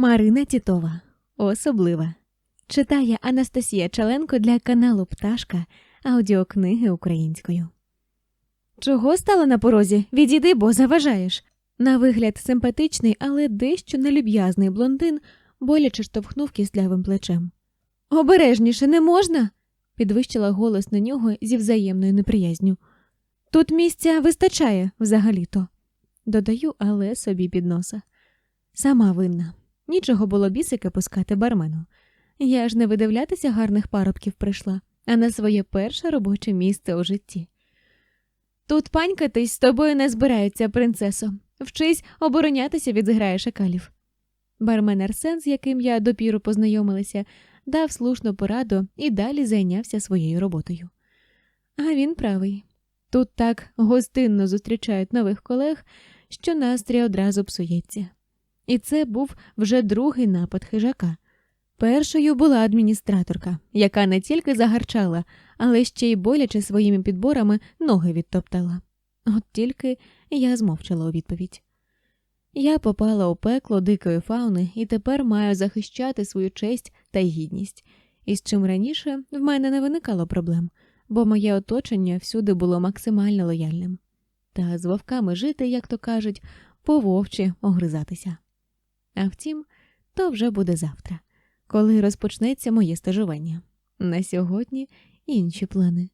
Марина Тітова. Особлива. Читає Анастасія Чаленко для каналу Пташка аудіокниги українською. Чого стала на порозі? Відійди, бо заважаєш. На вигляд симпатичний, але дещо нелюб'язний блондин боляче штовхнув кислявим плечем. Обережніше не можна. підвищила голос на нього зі взаємною неприязню. Тут місця вистачає взагалі-то. Додаю, але собі під носа. Сама винна. Нічого було бісики пускати бармену. Я ж не видивлятися гарних парубків прийшла, а на своє перше робоче місце у житті. Тут панькатись з тобою не збираються, принцесо. Вчись оборонятися від зграї шакалів. Бармен Арсен, з яким я допіру познайомилася, дав слушну пораду і далі зайнявся своєю роботою. А він правий. Тут так гостинно зустрічають нових колег, що настрій одразу псується. І це був вже другий напад хижака. Першою була адміністраторка, яка не тільки загарчала, але ще й боляче своїми підборами ноги відтоптала. От тільки я змовчала у відповідь. Я попала у пекло дикої фауни і тепер маю захищати свою честь та гідність, і з чим раніше в мене не виникало проблем, бо моє оточення всюди було максимально лояльним. Та з вовками жити, як то кажуть, по вовчі огризатися. А втім, то вже буде завтра, коли розпочнеться моє стажування. На сьогодні інші плани.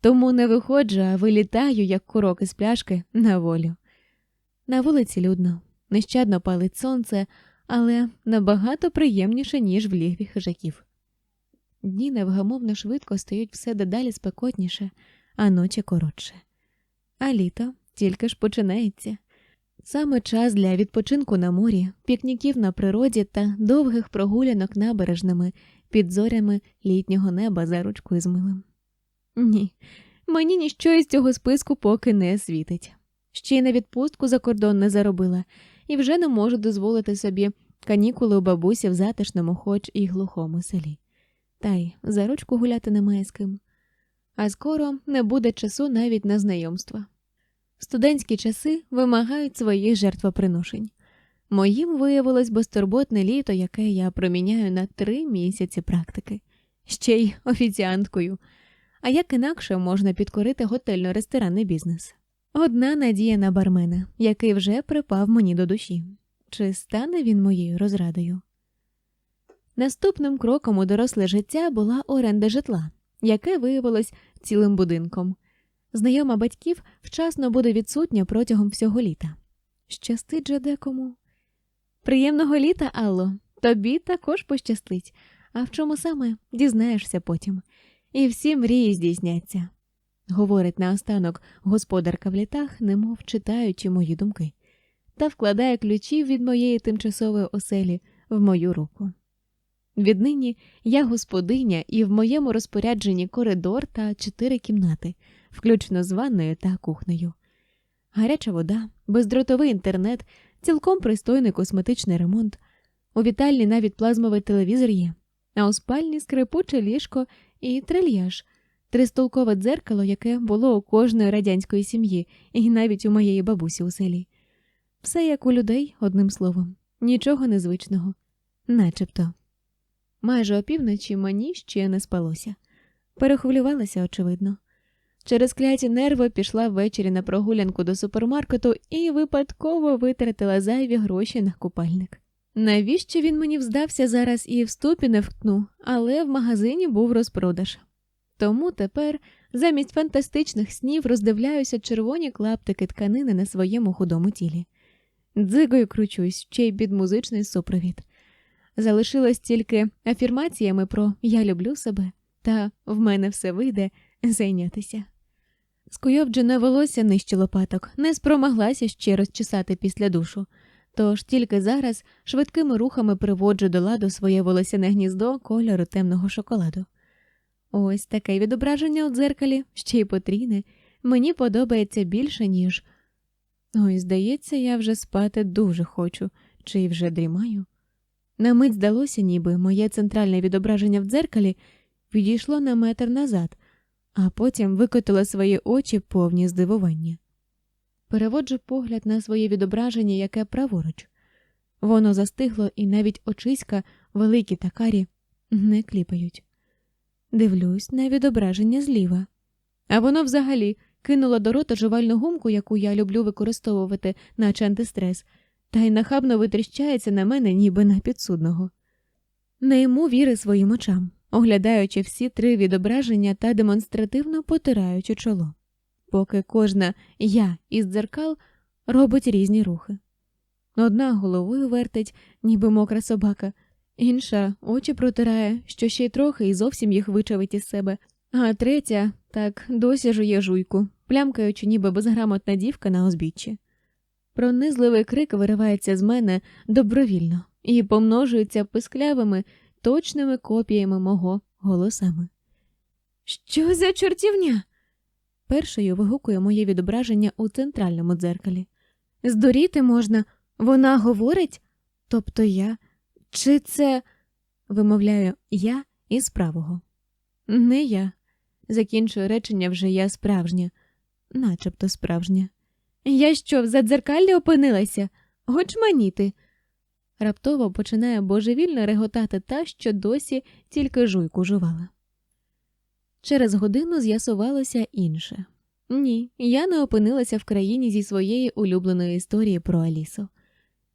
Тому не виходжу, а вилітаю, як курок із пляшки, на волю. На вулиці людно, нещадно палить сонце, але набагато приємніше, ніж в лігві хижаків. Дні невгамовно швидко стають все дедалі спекотніше, а ночі коротше. А літо тільки ж починається. Саме час для відпочинку на морі, пікніків на природі та довгих прогулянок набережними під зорями літнього неба за ручкою з милим. Ні, мені ніщо із цього списку поки не світить. Ще й на відпустку за кордон не заробила, і вже не можу дозволити собі канікули у бабусі в затишному, хоч і глухому селі. Та й за ручку гуляти немає з ким. А скоро не буде часу навіть на знайомства. Студентські часи вимагають своїх жертвоприношень. Моїм виявилось безтурботне літо, яке я проміняю на три місяці практики, ще й офіціанткою. А як інакше можна підкорити готельно-ресторанний бізнес? Одна надія на бармена, який вже припав мені до душі. Чи стане він моєю розрадою? Наступним кроком у доросле життя була оренда житла, яке виявилось цілим будинком. Знайома батьків вчасно буде відсутня протягом всього літа. Щастить же декому. Приємного літа, Алло, тобі також пощастить, а в чому саме дізнаєшся потім, і всі мрії здійсняться, говорить наостанок господарка в літах, немов читаючи мої думки, та вкладає ключі від моєї тимчасової оселі в мою руку. Віднині я господиня, і в моєму розпорядженні коридор та чотири кімнати, включно з ванною та кухнею. Гаряча вода, бездротовий інтернет, цілком пристойний косметичний ремонт. У вітальні навіть плазмовий телевізор є, а у спальні скрипуче ліжко і трильяж, тристолкове дзеркало, яке було у кожної радянської сім'ї, і навіть у моєї бабусі у селі. Все як у людей, одним словом, нічого незвичного, начебто. Майже опівночі мені ще не спалося. Перехвилювалася, очевидно. Через кляті нерви пішла ввечері на прогулянку до супермаркету і випадково витратила зайві гроші на купальник. Навіщо він мені вздався зараз і в ступі не вткну, але в магазині був розпродаж. Тому тепер замість фантастичних снів роздивляюся червоні клаптики тканини на своєму худому тілі. Дзигою кручусь ще й під музичний супровід. Залишилось тільки афірмаціями про я люблю себе та в мене все вийде зайнятися. Скуйовджене волосся нижче лопаток не спромоглася ще розчесати після душу, тож тільки зараз швидкими рухами приводжу до ладу своє волосяне гніздо кольору темного шоколаду. Ось таке відображення у дзеркалі, ще й потрійне, мені подобається більше, ніж. Ой, здається, я вже спати дуже хочу, чи вже дрімаю. На мить здалося, ніби моє центральне відображення в дзеркалі відійшло на метр назад, а потім викотило свої очі повні здивування. Переводжу погляд на своє відображення, яке праворуч. Воно застигло, і навіть очиська, великі та карі, не кліпають. Дивлюсь на відображення зліва. А воно взагалі кинуло до рота жувальну гумку, яку я люблю використовувати, наче антистрес, та й нахабно витріщається на мене, ніби на підсудного. Не йому віри своїм очам, оглядаючи всі три відображення та демонстративно потираючи чоло, поки кожна я із дзеркал робить різні рухи. Одна головою вертить, ніби мокра собака, інша очі протирає, що ще й трохи і зовсім їх вичавить із себе, а третя так досі жує жуйку, плямкаючи, ніби безграмотна дівка на узбіччі. Пронизливий крик виривається з мене добровільно і помножується писклявими, точними копіями мого голосами. Що за чортівня? Першою вигукує моє відображення у центральному дзеркалі. Здуріти можна, вона говорить? Тобто я, чи це, вимовляю я із правого. Не я. Закінчую речення вже я справжня, начебто справжня. Я що, в задзеркаллі опинилася? Гочманіти. Раптово починає божевільно реготати та, що досі тільки жуйку жувала. Через годину з'ясувалося інше. Ні, я не опинилася в країні зі своєї улюбленої історії про Алісу.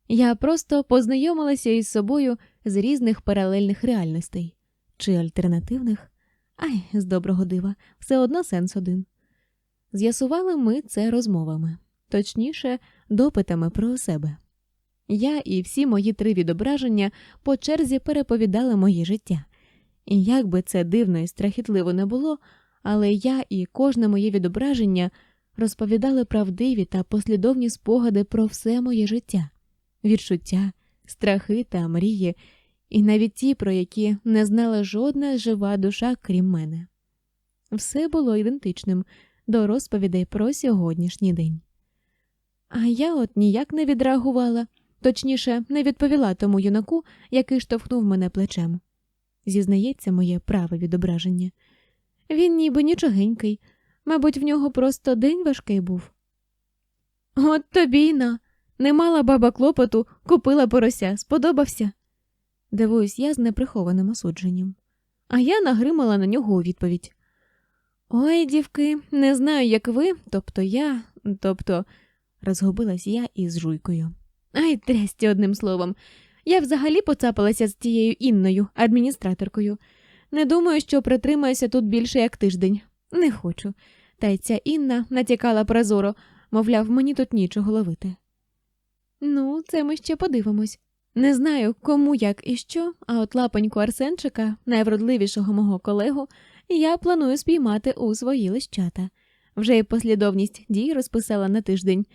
Я просто познайомилася із собою з різних паралельних реальностей чи альтернативних. Ай, з доброго дива, все одно сенс один. З'ясували ми це розмовами, точніше, допитами про себе. Я і всі мої три відображення по черзі переповідали моє життя. І як би це дивно і страхітливо не було, але я і кожне моє відображення розповідали правдиві та послідовні спогади про все моє життя, відчуття, страхи та мрії, і навіть ті, про які не знала жодна жива душа, крім мене. Все було ідентичним до розповідей про сьогоднішній день. А я от ніяк не відреагувала, точніше, не відповіла тому юнаку, який штовхнув мене плечем. Зізнається моє праве відображення. Він ніби нічогенький, мабуть, в нього просто день важкий був. От тобі на. Не мала баба клопоту, купила порося, сподобався. Дивуюсь я з неприхованим осудженням. А я нагримала на нього у відповідь. Ой, дівки, не знаю, як ви, тобто я, тобто, розгубилась я із жуйкою. Ай, трясті одним словом. Я взагалі поцапалася з тією Інною, адміністраторкою. Не думаю, що протримаюся тут більше як тиждень. Не хочу. Та й ця Інна натякала прозоро, мовляв, мені тут нічого ловити. Ну, це ми ще подивимось. Не знаю, кому як і що, а от лапоньку Арсенчика, найвродливішого мого колегу, я планую спіймати у свої лищата. Вже й послідовність дій розписала на тиждень.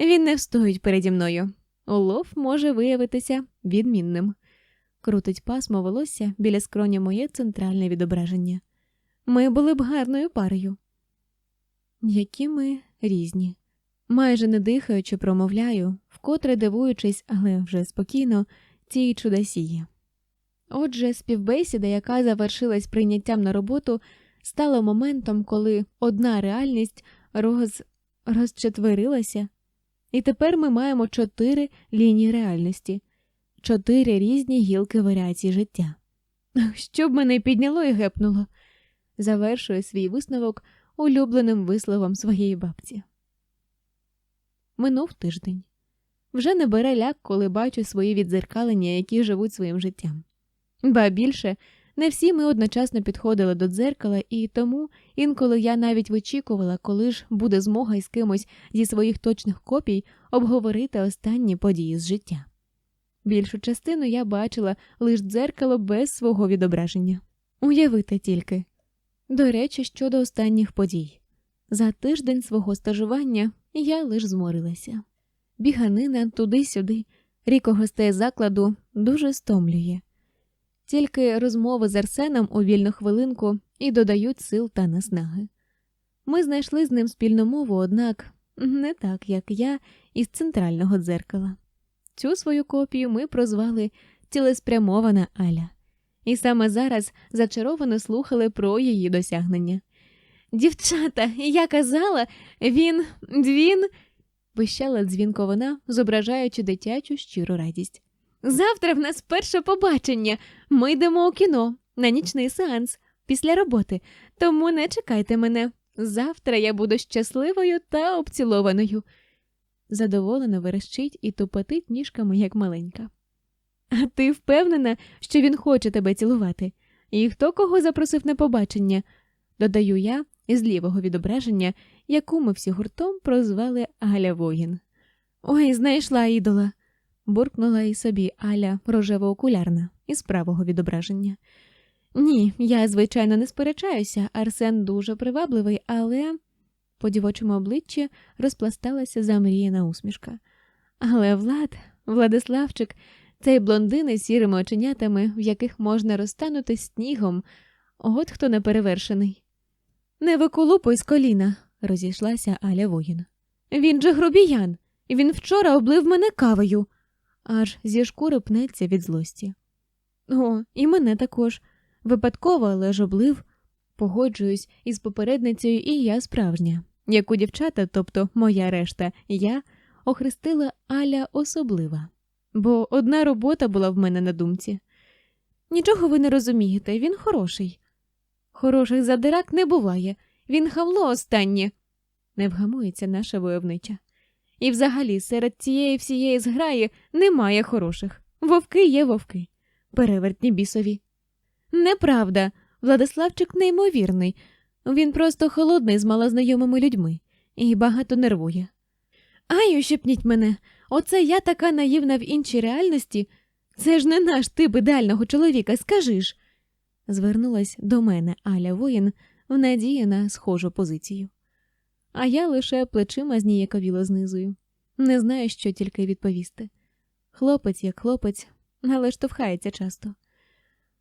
Він не встоїть переді мною. Улов може виявитися відмінним. Крутить пасмо волосся біля скроні моє центральне відображення. Ми були б гарною парою. Які ми різні. Майже не дихаючи, промовляю, вкотре дивуючись, але вже спокійно, цій чудосії. Отже, співбесіда, яка завершилась прийняттям на роботу, стала моментом, коли одна реальність роз... розчетверилася, і тепер ми маємо чотири лінії реальності, чотири різні гілки варіацій життя. Що б мене підняло і гепнуло, завершує свій висновок улюбленим висловом своєї бабці. Минув тиждень. Вже не бере ляк, коли бачу свої відзеркалення, які живуть своїм життям. Ба більше, не всі ми одночасно підходили до дзеркала, і тому інколи я навіть вичікувала, коли ж буде змога із кимось зі своїх точних копій обговорити останні події з життя. Більшу частину я бачила лише дзеркало без свого відображення. Уявити тільки. До речі, щодо останніх подій. За тиждень свого стажування я лиш зморилася. Біганина туди-сюди, ріко гостей закладу дуже стомлює. Тільки розмови з Арсеном у вільну хвилинку і додають сил та наснаги. Ми знайшли з ним спільну мову, однак не так, як я із центрального дзеркала. Цю свою копію ми прозвали цілеспрямована Аля, і саме зараз зачаровано слухали про її досягнення. Дівчата, я казала, він, він. вищала дзвінко вона, зображаючи дитячу щиру радість. Завтра в нас перше побачення. Ми йдемо у кіно на нічний сеанс після роботи, тому не чекайте мене. Завтра я буду щасливою та обцілованою. Задоволено верещить і тупотить ніжками, як маленька. А ти впевнена, що він хоче тебе цілувати? І хто кого запросив на побачення? додаю я із лівого відображення, яку ми всі гуртом прозвали Галя Воїн. Ой, знайшла ідола, буркнула і собі Аля рожево-окулярна із правого відображення. Ні, я, звичайно, не сперечаюся, Арсен дуже привабливий, але по дівочому обличчі розпласталася замріяна усмішка. Але Влад, Владиславчик, цей блондин із сірими оченятами, в яких можна розтанути снігом, от хто неперевершений. Не виколупуй з коліна, розійшлася Аля воїн. Він же грубіян, він вчора облив мене кавою, аж зі шкури пнеться від злості. О, і мене також. Випадково, але ж облив. Погоджуюсь із попередницею, і я справжня, яку дівчата, тобто моя решта, я охрестила Аля особлива, бо одна робота була в мене на думці. Нічого ви не розумієте, він хороший. Хороших задирак не буває, він хамло останнє, не вгамується наша войовнича. І взагалі серед цієї всієї зграї немає хороших. Вовки є вовки, перевертні бісові. Неправда, Владиславчик неймовірний, він просто холодний з малознайомими людьми і багато нервує. Ай, ущипніть мене, оце я така наївна в іншій реальності. Це ж не наш тип ідеального чоловіка, скажи ж. Звернулась до мене Аля воїн в надії на схожу позицію. А я лише плечима зніяковіло знизую. Не знаю, що тільки відповісти. Хлопець як хлопець, але штовхається часто.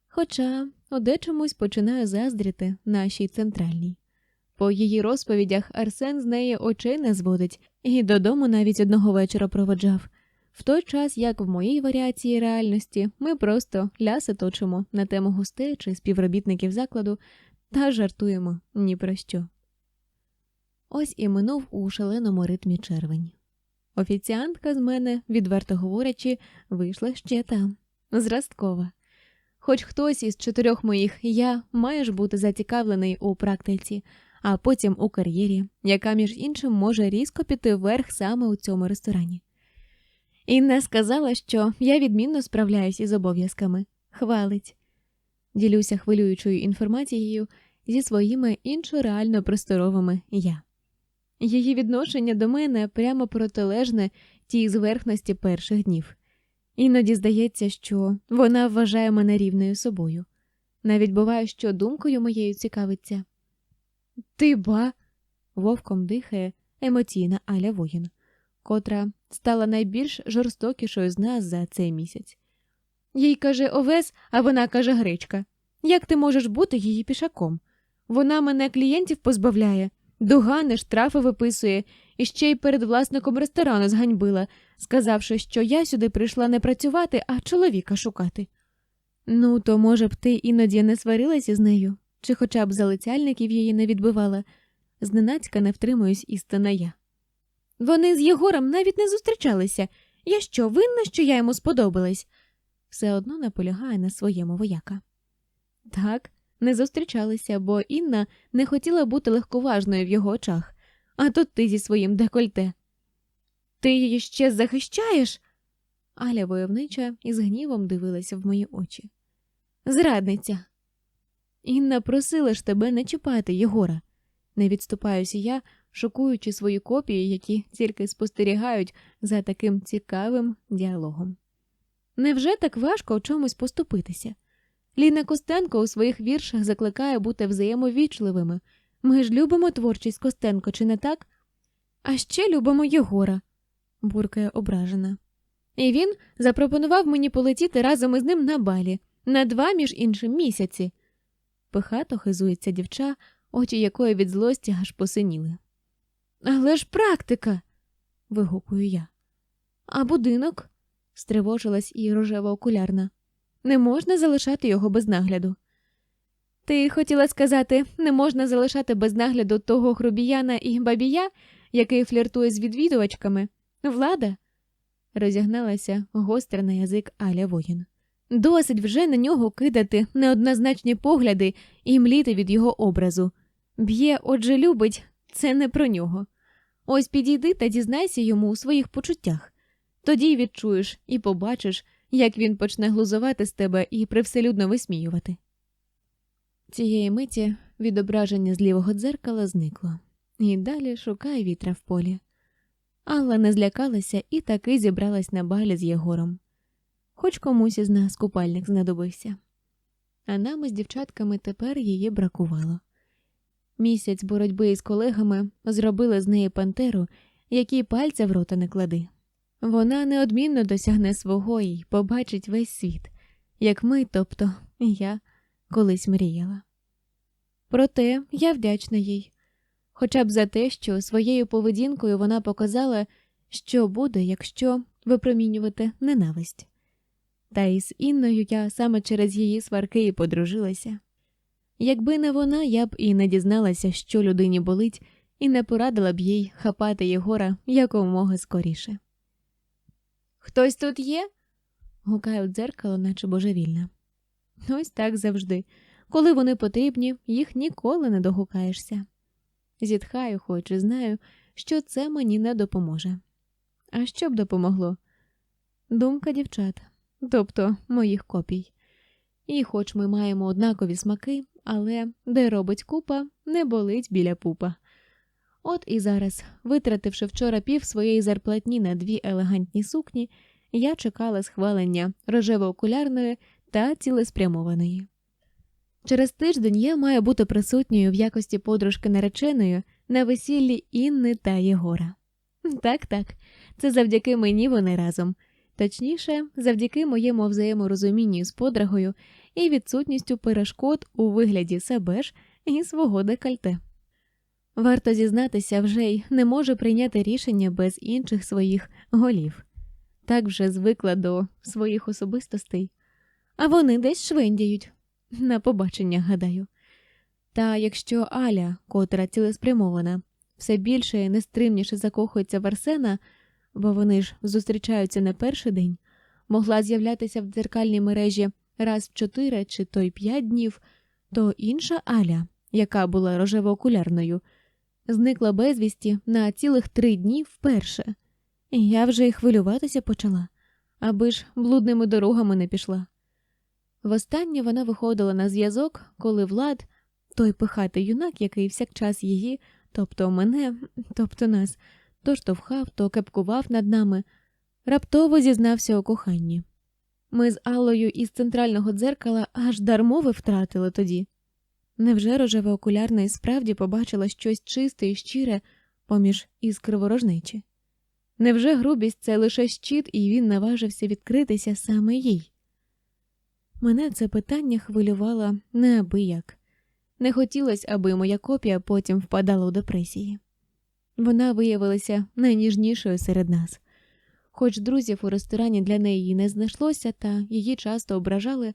Хоча у починаю заздріти нашій центральній. По її розповідях Арсен з неї очей не зводить і додому навіть одного вечора проводжав, в той час як в моїй варіації реальності ми просто ляси точимо на тему гостей чи співробітників закладу та жартуємо ні про що. Ось і минув у шаленому ритмі червень. Офіціантка з мене, відверто говорячи, вийшла ще там, зразкова. Хоч хтось із чотирьох моїх я має бути зацікавлений у практиці, а потім у кар'єрі, яка, між іншим, може різко піти вверх саме у цьому ресторані. Інна сказала, що я відмінно справляюсь із обов'язками, хвалить. Ділюся хвилюючою інформацією зі своїми іншореально просторовими я. Її відношення до мене прямо протилежне тій зверхності перших днів. Іноді здається, що вона вважає мене рівною собою. Навіть буває, що думкою моєю цікавиться. Ти ба. вовком дихає емоційна Аля воїн, котра стала найбільш жорстокішою з нас за цей місяць. Їй каже овес, а вона каже гречка. Як ти можеш бути її пішаком? Вона мене клієнтів позбавляє, догани, штрафи виписує і ще й перед власником ресторану зганьбила, сказавши, що я сюди прийшла не працювати, а чоловіка шукати. Ну, то, може б, ти іноді не сварилася з нею, чи хоча б залицяльників її не відбивала, зненацька не втримуюсь істина я. Вони з Єгором навіть не зустрічалися. Я що, винна, що я йому сподобалась? Все одно наполягає на своєму вояка. Так, не зустрічалися, бо Інна не хотіла бути легковажною в його очах, а тут ти зі своїм декольте. Ти її ще захищаєш? Аля войовнича із гнівом дивилася в мої очі. Зрадниця. Інна просила ж тебе не чіпати, Єгора. Не відступаюся я, шокуючи свої копії, які тільки спостерігають за таким цікавим діалогом. Невже так важко у чомусь поступитися? Ліна Костенко у своїх віршах закликає бути взаємовічливими. Ми ж любимо творчість Костенко, чи не так? А ще любимо Єгора, буркає ображена. І він запропонував мені полетіти разом із ним на балі, на два між іншим місяці. Пихато хизується дівча, очі якої від злості аж посиніли. Але ж практика. вигукую я. А будинок? стривожилась і рожева окулярна. Не можна залишати його без нагляду. Ти хотіла сказати, не можна залишати без нагляду того грубіяна і бабія, який фліртує з відвідувачками, влада? розігналася гостра на язик Аля воїн. Досить вже на нього кидати неоднозначні погляди і мліти від його образу. Б'є, отже, любить, це не про нього. Ось підійди та дізнайся йому у своїх почуттях. Тоді відчуєш і побачиш, як він почне глузувати з тебе і привселюдно висміювати. Цієї миті відображення з лівого дзеркала зникло, і далі шукає вітра в полі. Алла не злякалася і таки зібралась на балі з Єгором. Хоч комусь із нас купальник знадобився. А нам із дівчатками тепер її бракувало. Місяць боротьби із колегами зробили з неї пантеру, якій пальця в рота не клади. Вона неодмінно досягне свого і побачить весь світ, як ми, тобто я колись мріяла. Проте я вдячна їй, хоча б за те, що своєю поведінкою вона показала, що буде, якщо випромінювати ненависть. Та із Інною я саме через її сварки і подружилася. Якби не вона, я б і не дізналася, що людині болить, і не порадила б їй хапати Єгора якомога скоріше. Хтось тут є? гукає у дзеркало, наче божевільна. Ось так завжди. Коли вони потрібні, їх ніколи не догукаєшся. Зітхаю, хоч і знаю, що це мені не допоможе. А що б допомогло? Думка дівчат, тобто моїх копій. І хоч ми маємо однакові смаки, але де робить купа, не болить біля пупа. От і зараз, витративши вчора пів своєї зарплатні на дві елегантні сукні, я чекала схвалення рожево-окулярної та цілеспрямованої. Через тиждень я маю бути присутньою в якості подружки нареченої на весіллі Інни та Єгора. Так, так, це завдяки мені вони разом, точніше, завдяки моєму взаєморозумінню з подругою і відсутністю перешкод у вигляді себе ж і свого декольте. Варто зізнатися, вже й не може прийняти рішення без інших своїх голів, так вже звикла до своїх особистостей, а вони десь швендяють на побачення, гадаю. Та якщо Аля, котра цілеспрямована, все більше і нестримніше закохується в Арсена, бо вони ж зустрічаються не перший день, могла з'являтися в дзеркальній мережі раз в чотири чи то й п'ять днів, то інша Аля, яка була рожево-окулярною, зникла безвісті на цілих три дні вперше. Я вже й хвилюватися почала, аби ж блудними дорогами не пішла. Востаннє вона виходила на зв'язок, коли Влад, той пихатий юнак, який всякчас її, тобто мене, тобто нас, то штовхав, то кепкував над нами, раптово зізнався у коханні. Ми з Аллою із центрального дзеркала аж дармови втратили тоді. Невже рожева окулярна і справді побачила щось чисте і щире поміж іскри ворожнечі? Невже грубість це лише щит, і він наважився відкритися саме їй? Мене це питання хвилювало неабияк. Не хотілося, аби моя копія потім впадала у депресії. Вона виявилася найніжнішою серед нас. Хоч друзів у ресторані для неї не знайшлося, та її часто ображали,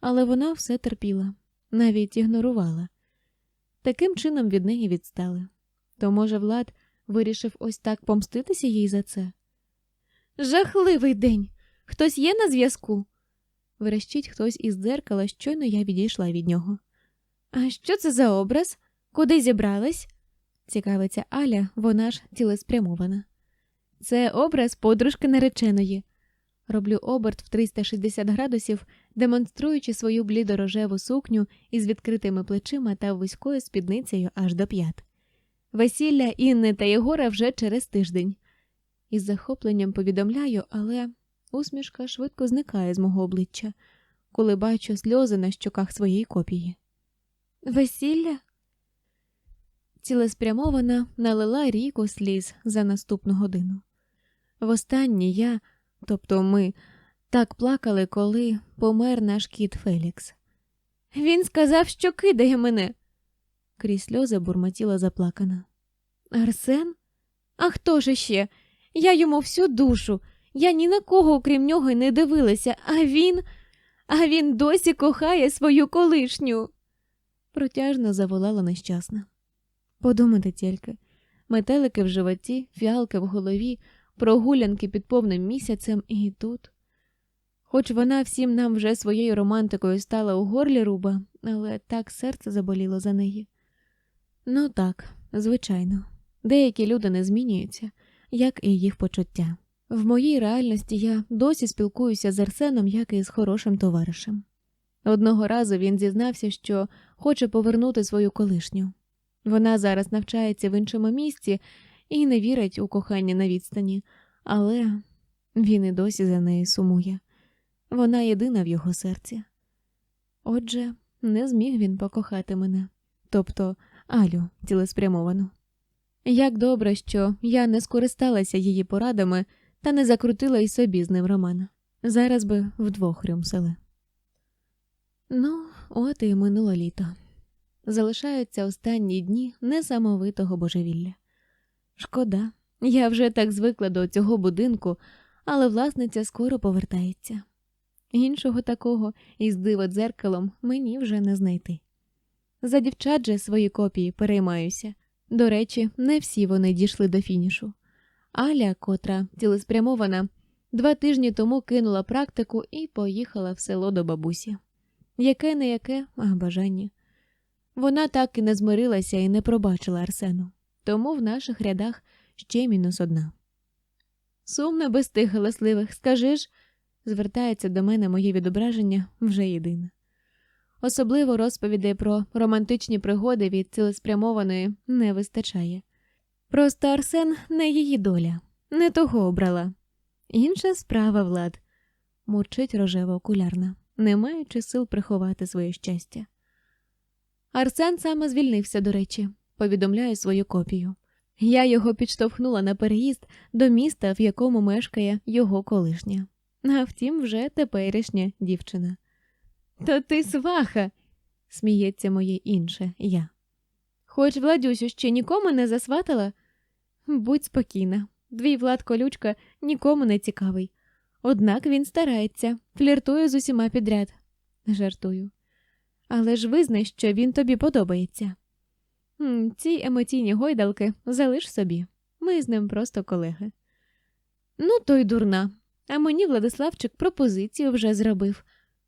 але вона все терпіла, навіть ігнорувала. Таким чином від неї відстали. То, може, Влад вирішив ось так помститися їй за це? Жахливий день! Хтось є на зв'язку? Верещить хтось із дзеркала, щойно я відійшла від нього. А що це за образ? Куди зібрались? цікавиться Аля, вона ж цілеспрямована. Це образ подружки нареченої. Роблю оберт в 360 градусів, демонструючи свою блідорожеву сукню із відкритими плечима та вузькою спідницею аж до п'ят. Весілля Інни та Єгора вже через тиждень. Із захопленням повідомляю, але усмішка швидко зникає з мого обличчя, коли бачу сльози на щоках своєї копії. Весілля? Цілеспрямована налила ріку сліз за наступну годину. Востаннє я, тобто ми, так плакали, коли помер наш кіт Фелікс. Він сказав, що кидає мене. Крізь сльози бурмотіла заплакана. Арсен? А хто ж іще? Я йому всю душу. Я ні на кого, окрім нього, не дивилася, а він, а він досі кохає свою колишню. Протяжно заволала нещасна. Подумати тільки метелики в животі, фіалки в голові, прогулянки під повним місяцем і тут. Хоч вона всім нам вже своєю романтикою стала у горлі руба, але так серце заболіло за неї. Ну так, звичайно, деякі люди не змінюються, як і їх почуття. В моїй реальності я досі спілкуюся з Арсеном, як і з хорошим товаришем. Одного разу він зізнався, що хоче повернути свою колишню. Вона зараз навчається в іншому місці і не вірить у кохання на відстані, але він і досі за нею сумує. Вона єдина в його серці. Отже, не зміг він покохати мене, тобто Алю цілеспрямовану. Як добре, що я не скористалася її порадами та не закрутила й собі з ним романа. Зараз би вдвох рюмсили. Ну, от і минуло літо. Залишаються останні дні несамовитого божевілля. Шкода, я вже так звикла до цього будинку, але власниця скоро повертається. Іншого такого із диво дзеркалом мені вже не знайти. За дівчат же свої копії переймаюся. До речі, не всі вони дійшли до фінішу. Аля, котра цілеспрямована, два тижні тому кинула практику і поїхала в село до бабусі. Яке не яке, а бажання. Вона так і не змирилася і не пробачила Арсену, тому в наших рядах ще мінус одна. Сумно без тих галасливих, скажи ж, звертається до мене моє відображення вже єдине. Особливо розповідей про романтичні пригоди від цілеспрямованої не вистачає. Просто Арсен не її доля, не того обрала. Інша справа влад, мурчить рожева окулярна, не маючи сил приховати своє щастя. Арсен саме звільнився, до речі, повідомляю свою копію. Я його підштовхнула на переїзд до міста, в якому мешкає його колишня, а втім, вже теперішня дівчина. То ти сваха, сміється моє інше я. Хоч Владюсю ще нікому не засватала? Будь спокійна, твій Влад колючка нікому не цікавий. Однак він старається, фліртує з усіма підряд. Жартую. Але ж визнай, що він тобі подобається. Ці емоційні гойдалки залиш собі. Ми з ним просто колеги. Ну, то й дурна. А мені Владиславчик пропозицію вже зробив.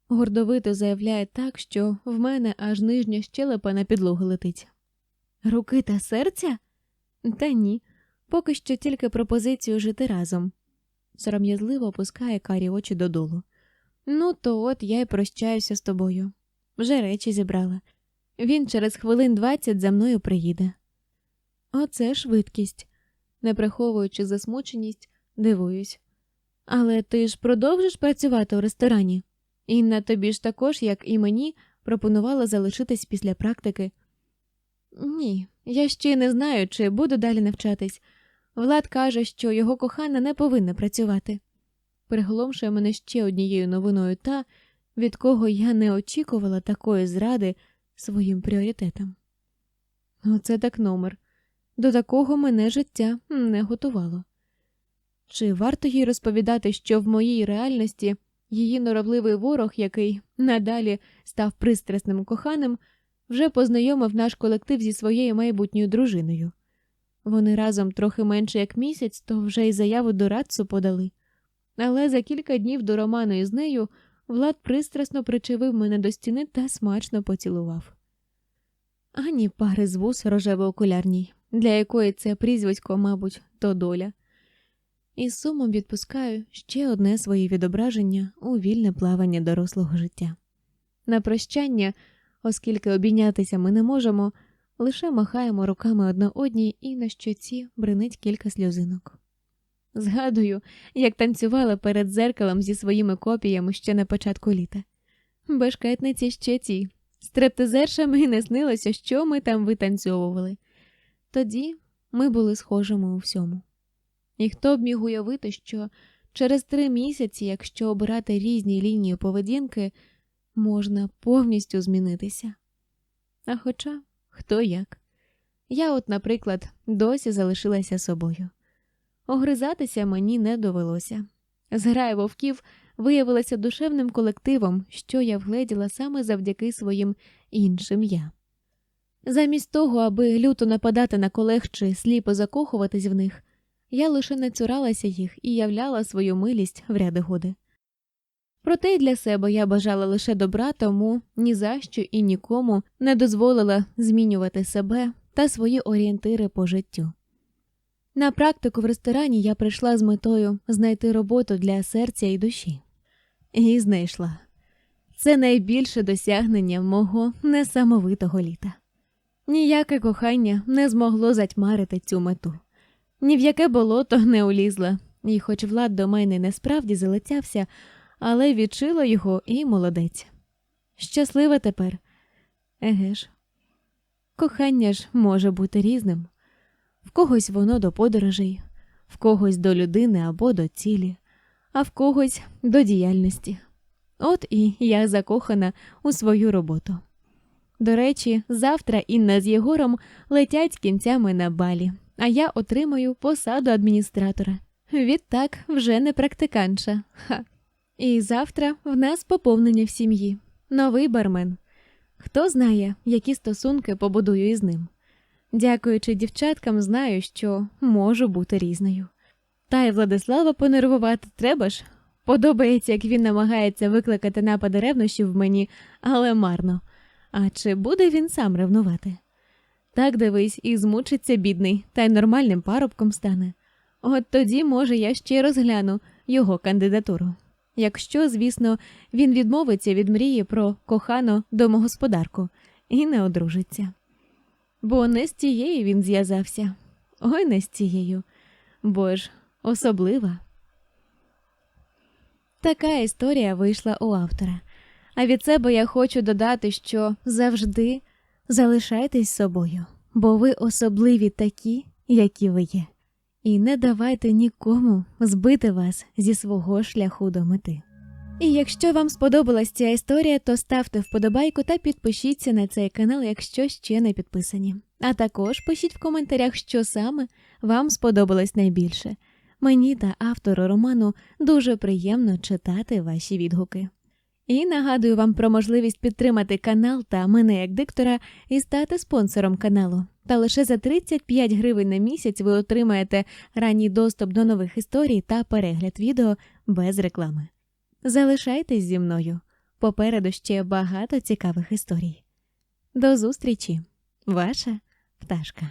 Гордовито заявляє так, що в мене аж нижня щелепа на підлогу летить. Руки та серця? Та ні, поки що тільки пропозицію жити разом. Сором'язливо опускає карі очі додолу. Ну, то от я й прощаюся з тобою. Вже речі зібрала. Він через хвилин двадцять за мною приїде. Оце швидкість, не приховуючи засмученість, дивуюсь. Але ти ж продовжиш працювати у ресторані? Інна тобі ж також, як і мені, пропонувала залишитись після практики. Ні, я ще не знаю, чи буду далі навчатись. Влад каже, що його кохана не повинна працювати. Приголомшує мене ще однією новиною та, від кого я не очікувала такої зради своїм пріоритетам. Оце так номер. До такого мене життя не готувало. Чи варто їй розповідати, що в моїй реальності її норовливий ворог, який надалі став пристрасним коханим, вже познайомив наш колектив зі своєю майбутньою дружиною. Вони разом трохи менше як місяць, то вже й заяву до Радцу подали. Але за кілька днів до роману із нею Влад пристрасно причевив мене до стіни та смачно поцілував. Ані пари з вус рожево-окулярній, для якої це прізвисько, мабуть, то доля. І сумом відпускаю ще одне своє відображення у вільне плавання дорослого життя. На прощання, оскільки обійнятися ми не можемо, лише махаємо руками одна одній і на щоці бринить кілька сльозинок. Згадую, як танцювала перед зеркалом зі своїми копіями ще на початку літа. Бешкетниці ще ті. Стрептизершами не снилося, що ми там витанцьовували. Тоді ми були схожими у всьому. І хто б міг уявити, що через три місяці, якщо обирати різні лінії поведінки, можна повністю змінитися. А хоча хто як. Я, от, наприклад, досі залишилася собою. Огризатися мені не довелося. Зграя вовків виявилася душевним колективом, що я вгледіла саме завдяки своїм іншим я. Замість того, аби люто нападати на колег чи сліпо закохуватись в них, я лише не цуралася їх і являла свою милість в ряди годи. Проте й для себе я бажала лише добра, тому ні за що і нікому не дозволила змінювати себе та свої орієнтири по життю. На практику в ресторані я прийшла з метою знайти роботу для серця і душі. І знайшла. Це найбільше досягнення мого несамовитого літа. Ніяке кохання не змогло затьмарити цю мету. Ні в яке болото не улізла, і хоч Влад до мене не справді залетявся, але відчила його і молодець. Щаслива тепер. Еге ж, кохання ж може бути різним. В когось воно до подорожей, в когось до людини або до цілі, а в когось до діяльності. От і я закохана у свою роботу. До речі, завтра Інна з Єгором летять кінцями на балі, а я отримаю посаду адміністратора. Відтак вже не практиканша. Ха. І завтра в нас поповнення в сім'ї, новий бармен. Хто знає, які стосунки побудую із ним. Дякуючи дівчаткам, знаю, що можу бути різною. Та й Владислава понервувати треба ж. Подобається, як він намагається викликати напади ревнощів в мені, але марно. А чи буде він сам ревнувати? Так дивись, і змучиться бідний, та й нормальним парубком стане. От тоді, може, я ще розгляну його кандидатуру. Якщо, звісно, він відмовиться від мрії про кохану домогосподарку і не одружиться. Бо не з тією він зв'язався, ой не з тією, бо ж особлива. Така історія вийшла у автора. А від себе я хочу додати, що завжди залишайтесь собою, бо ви особливі такі, які ви є, і не давайте нікому збити вас зі свого шляху до мети. І якщо вам сподобалась ця історія, то ставте вподобайку та підпишіться на цей канал, якщо ще не підписані. А також пишіть в коментарях, що саме вам сподобалось найбільше. Мені та автору роману дуже приємно читати ваші відгуки. І нагадую вам про можливість підтримати канал та мене як диктора і стати спонсором каналу. Та лише за 35 гривень на місяць ви отримаєте ранній доступ до нових історій та перегляд відео без реклами. Залишайтесь зі мною. Попереду ще багато цікавих історій. До зустрічі, ваша пташка.